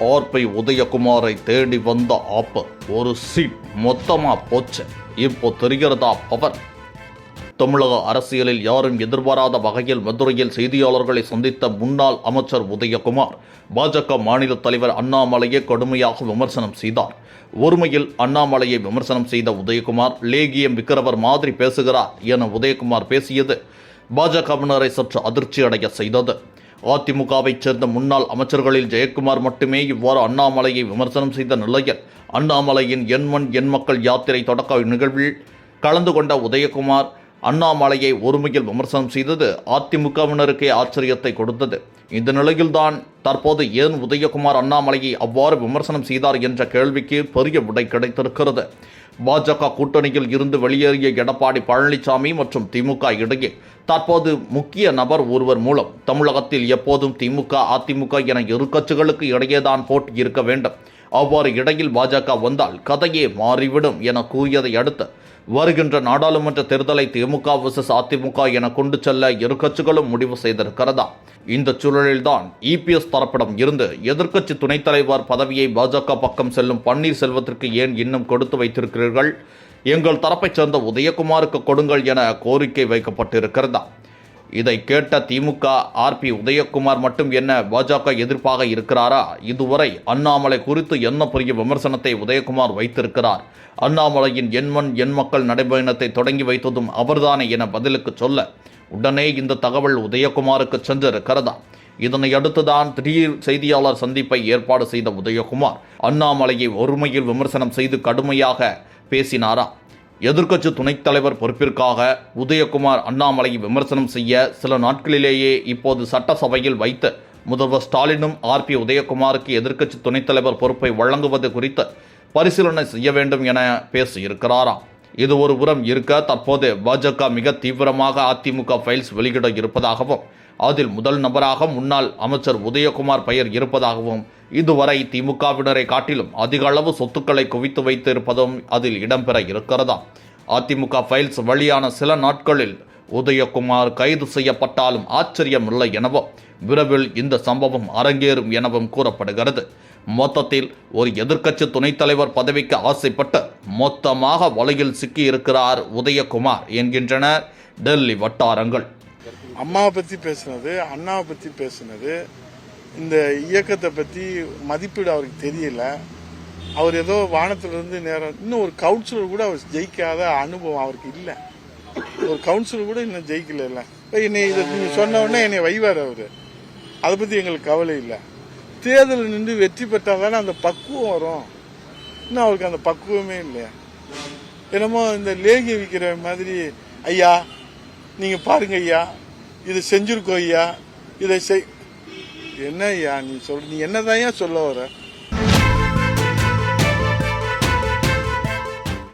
RB உதயகுமாரை தேடி வந்த ஆப்பு ஒரு சீட் மொத்தமா போச்சு. இப்போ தெரிகிறதா பவர்? தமிழக அரசியலில் யாரும் எதிர்பாராத வகையில் மதுரையில் செய்தியாளர்களை சந்தித்த முன்னாள் அமைச்சர் உதயகுமார் பாஜக மாநில தலைவர் அண்ணாமலையை கடுமையாக விமர்சனம் செய்தார். ஒருமையில் அண்ணாமலையை விமர்சனம் செய்த உதயகுமார் லேகியம் விக்கிரவர் மாதிரி பேசுகிறார் என உதயகுமார் பேசியது பாஜகவினரை சற்று அதிர்ச்சி அடைய செய்தது. அதிமுகவைச் சேர்ந்த முன்னாள் அமைச்சர்களில் ஜெயக்குமார் மட்டுமே இவ்வாறு அண்ணாமலையை விமர்சனம் செய்த நிலையில் அண்ணாமலையின் எண்மண் எண் மக்கள் யாத்திரை தொடக்க நிகழ்வில் கலந்து கொண்ட உதயகுமார் அண்ணாமலையை ஒருமையில் விமர்சனம் செய்தது அதிமுகவினருக்கே ஆச்சரியத்தை கொடுத்தது. இந்த நிலையில்தான் தற்போது ஏன் உதயகுமார் அண்ணாமலையை அவ்வாறு விமர்சனம் செய்தார் என்ற கேள்விக்கு பெரிய விடை கிடைத்திருக்கிறது. பாஜக கூட்டணியில் இருந்து வெளியேறிய எடப்பாடி பழனிசாமி மற்றும் திமுக இடையே தற்போது முக்கிய நபர் ஒருவர் மூலம் தமிழகத்தில் எப்போதும் திமுக அதிமுக என இரு கட்சிகளுக்கு இடையேதான் போட்டி இருக்க வேண்டும். அவ்வாறு இடையில் பாஜக வந்தால் கதையே மாறிவிடும் என கூறியதை அடுத்து வருகின்ற நாடாளுமன்ற தேர்தலை திமுக விசஸ் அதிமுக என கொண்டு செல்ல இரு கட்சிகளும் முடிவு செய்திருக்கிறதா? இந்த சூழலில்தான் இபிஎஸ் தரப்பிடம் இருந்து எதிர்க்கட்சி துணைத் தலைவர் பதவியை பாஜக பக்கம் செல்லும் பன்னீர்செல்வத்திற்கு ஏன் இன்னும் கொடுத்து வைத்திருக்கிறீர்கள்? எங்கள் தரப்பைச் சேர்ந்த உதயகுமாருக்கு கொடுங்கள் என கோரிக்கை வைக்கப்பட்டிருக்கிறதா? இதை கேட்ட திமுக ஆர்பி உதயகுமார் மட்டும் என்ன பாஜக எதிர்ப்பாக இருக்கிறாரா? இதுவரை அண்ணாமலை குறித்து என்ன பெரிய விமர்சனத்தை உதயகுமார் வைத்திருக்கிறார்? அண்ணாமலையின் எண்மண் எண் மக்கள் நடைபயணத்தை தொடங்கி வைத்ததும் அவர்தானே என பதிலுக்கு சொல்ல உடனே இந்த தகவல் உதயகுமாருக்கு சென்றிருக்கிறதா இதனை அடுத்துதான் திடீர் செய்தியாளர் சந்திப்பை ஏற்பாடு செய்த உதயகுமார் அண்ணாமலையை ஒருமையில் விமர்சனம் செய்து கடுமையாக பேசினாரா? எதிர்க்கட்சி துணைத் தலைவர் பொறுப்பிற்காக உதயகுமார் அண்ணாமலையை விமர்சனம் செய்ய சில நாட்களிலேயே இப்போது சட்டசபையில் வைத்து முதல்வர் ஸ்டாலினும் ஆர்பி உதயகுமாருக்கு எதிர்க்கட்சி துணைத் தலைவர் பொறுப்பை வழங்குவது குறித்து பரிசீலனை செய்ய வேண்டும் என பேசியிருக்கிறாராம். இது ஒரு புறம் இருக்க தற்போது பாஜக மிக தீவிரமாக அதிமுக ஃபைல்ஸ் வெளியிட இருப்பதாகவும் அதில் முதல் நபராக முன்னாள் அமைச்சர் உதயகுமார் பெயர் இருப்பதாகவும் இதுவரை திமுகவினரை காட்டிலும் அதிக அளவு சொத்துக்களை குவித்து வைத்திருப்பதும் அதில் இடம்பெற இருக்கிறதா? அதிமுக ஃபைல்ஸ் வெளியான சில நாட்களில் உதயகுமார் கைது செய்யப்பட்டாலும் ஆச்சரியமில்லை எனவும் விரைவில் இந்த சம்பவம் அரங்கேறும் எனவும் கூறப்படுகிறது. மொத்தத்தில் ஒரு எதிர்க்கட்சி துணைத் தலைவர் பதவிக்கு ஆசைப்பட்டு மொத்தமாக வலையில் சிக்கியிருக்கிறார் உதயகுமார் என்கின்றனர். டெல்லி வட்டாரங்கள். அம்மாவை பற்றி பேசுனது அண்ணாவை பற்றி பேசுனது இந்த இயக்கத்தை பற்றி மதிப்பீடு அவருக்கு தெரியல. அவர் ஏதோ வானத்திலிருந்து நேரம் இன்னும் ஒரு கவுன்சிலர் கூட அவர் ஜெயிக்காத அனுபவம் அவருக்கு இல்லை. ஒரு கவுன்சிலர் கூட இன்னும் ஜெயிக்கல என்னை இதை நீங்கள் சொன்ன உடனே என்னை வைவார் அவர். அதை பற்றி எங்களுக்கு கவலை இல்லை. தேர்தல் நின்று வெற்றி பெற்றால் தானே அந்த பக்குவம் வரும். இன்னும் அவருக்கு அந்த பக்குவமே இல்லையா? என்னமோ இந்த லேகி விற்கிற மாதிரி ஐயா நீங்கள் பாருங்க ஐயா இது செஞ்சிருக்கோ ஐயா. இதை செய் என்ன ஐயா நீ சொல் நீ என்னதான் சொல்ல வர?